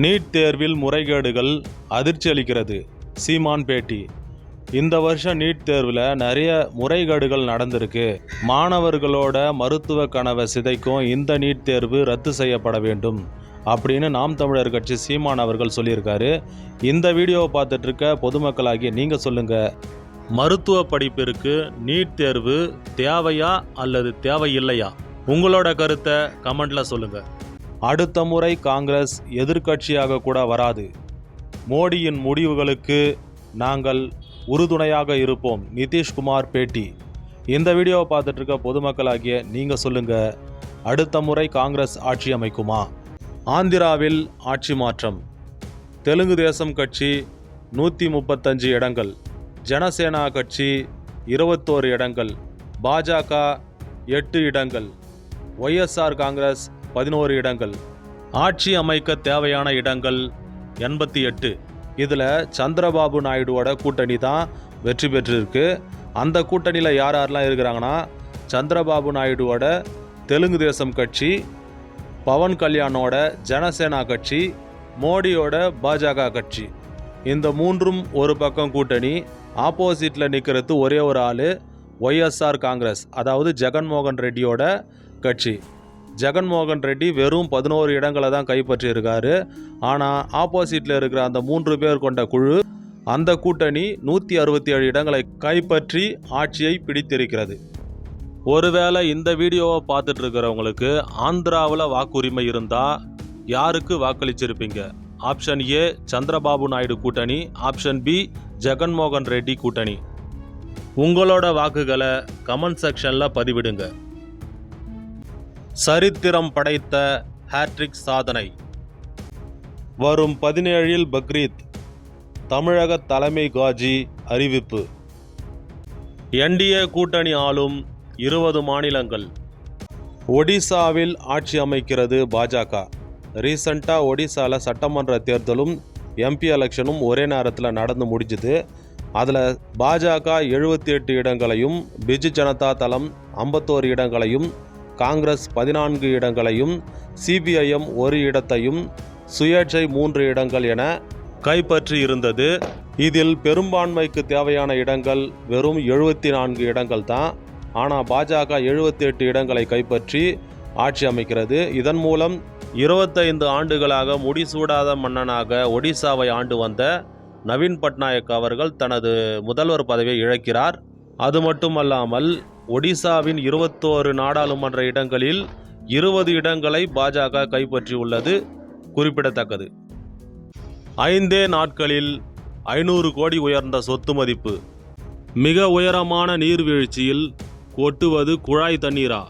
NEET தேர்வில் முறைகேடுகள் அதிர்ச்சி அளிக்கிறது. சீமான் பேட்டி. இந்த வருஷம் நீட் தேர்வில் நிறைய முறைகேடுகள் நடந்திருக்கு. மாணவர்களோட மருத்துவ கனவை சிதைக்கும் இந்த நீட் தேர்வு ரத்து செய்யப்பட வேண்டும். அப்படின்னு நாம் தமிழர் கட்சி சீமான் அவர்கள் சொல்லியிருக்காரு. இந்த வீடியோவை பார்த்துட்ருக்க பொதுமக்களாகி பொதுமக்களாகிய நீங்கள் சொல்லுங்கள் மருத்துவ படிப்பிற்கு நீட் தேர்வு தேவையா அல்லது தேவையில்லையா? உங்களோட கருத்தை கமெண்டில் சொல்லுங்கள் அடுத்த முறை காங்கிரஸ் எதிர்க்கட்சியாக கூட வராது. மோடியின் முடிவுகளுக்கு நாங்கள் உறுதுணையாக இருப்போம். நிதிஷ்குமார் பேட்டி. இந்த வீடியோவை பார்த்துட்டு இருக்க பொதுமக்களாகிய நீங்கள் சொல்லுங்க. அடுத்த முறை காங்கிரஸ் ஆட்சி அமைக்குமா? ஆந்திராவில் ஆட்சி மாற்றம். தெலுங்கு தேசம் கட்சி நூற்றி முப்பத்தஞ்சு இடங்கள். ஜனசேனா கட்சி இருபத்தோரு இடங்கள். பாஜக எட்டு இடங்கள். ஒய்எஸ்ஆர் காங்கிரஸ் பதினோரு இடங்கள். ஆட்சி அமைக்க தேவையான இடங்கள் எண்பத்தி எட்டு. இதில் சந்திரபாபு நாயுடுவோட கூட்டணி தான் வெற்றி பெற்றிருக்கு. அந்த கூட்டணியில் யார் யாரெல்லாம் இருக்கிறாங்கன்னா சந்திரபாபு நாயுடுவோட தெலுங்கு தேசம் கட்சி பவன் கல்யாணோட ஜனசேனா கட்சி மோடியோட பாஜக கட்சி. இந்த மூன்றும் ஒரு பக்கம் கூட்டணி. ஆப்போசிட்டில் நிற்கிறது ஒரே ஒரு ஆள் ஒய்எஸ்ஆர் காங்கிரஸ் அதாவது ஜெகன்மோகன் ரெட்டியோட கட்சி. ஜெகன்மோகன் ரெட்டி வெறும் பதினோரு இடங்களை தான் கைப்பற்றியிருக்காரு. ஆனால் ஆப்போசிட்டில் இருக்கிற அந்த மூன்று பேர் கொண்ட குழு அந்த கூட்டணி நூற்றி அறுபத்தி ஏழு இடங்களை கைப்பற்றி ஆட்சியை பிடித்திருக்கிறது. ஒருவேளை இந்த வீடியோவை பார்த்துட்டு இருக்கிறவங்களுக்கு ஆந்திராவில் வாக்குரிமை இருந்தால் யாருக்கு வாக்களிச்சிருப்பீங்க? ஆப்ஷன் ஏ சந்திரபாபு நாயுடு கூட்டணி ஆப்ஷன் பி ஜெகன்மோகன் ரெட்டி கூட்டணி. உங்களோட வாக்குகளை கமெண்ட் செக்ஷனில் பதிவிடுங்க. சரித்திரம் படைத்த ஹேட்ரிக் சாதனை. வரும் பதினேழில் பக்ரீத் தமிழக தலைமை காஜி அறிவிப்பு. என்டிஏ கூட்டணி ஆளும் இருபது மாநிலங்கள். ஒடிசாவில் ஆட்சி அமைக்கிறது பாஜக. ரீசண்டாக ஒடிசாவில் சட்டமன்ற தேர்தலும் எம்பி எலெக்ஷனும் ஒரே நேரத்தில் நடந்து முடிஞ்சுது. அதில் பாஜக எழுபத்தி எட்டு இடங்களையும் பிஜு ஜனதா தளம் ஐம்பத்தோரு இடங்களையும் காங்கிரஸ் பதினான்கு இடங்களையும் சிபிஐஎம் ஒரு இடத்தையும் சுயேட்சை மூன்று இடங்கள் என கைப்பற்றி இருந்தது இதில் பெரும்பான்மைக்கு தேவையான இடங்கள் வெறும் எழுபத்தி நான்கு இடங்கள் தான். ஆனால் பாஜக எழுபத்தி எட்டு இடங்களை கைப்பற்றி ஆட்சி அமைக்கிறது. இதன் மூலம் இருபத்தைந்து ஆண்டுகளாக முடிசூடாத மன்னனாக ஒடிசாவை ஆண்டு வந்த நவீன் பட்நாயக் அவர்கள் தனது முதல்வர் பதவியை இழக்கிறார். அது மட்டுமல்லாமல் ஒடிசாவின் இருபத்தோரு நாடாளுமன்ற இடங்களில் இருபது இடங்களை பாஜக கைப்பற்றியுள்ளது குறிப்பிடத்தக்கது. ஐந்தே நாட்களில் ஐநூறு கோடி உயர்ந்த சொத்து மதிப்பு. மிக உயரமான நீர்வீழ்ச்சியில் கொட்டுவது குழாய் தண்ணீரா?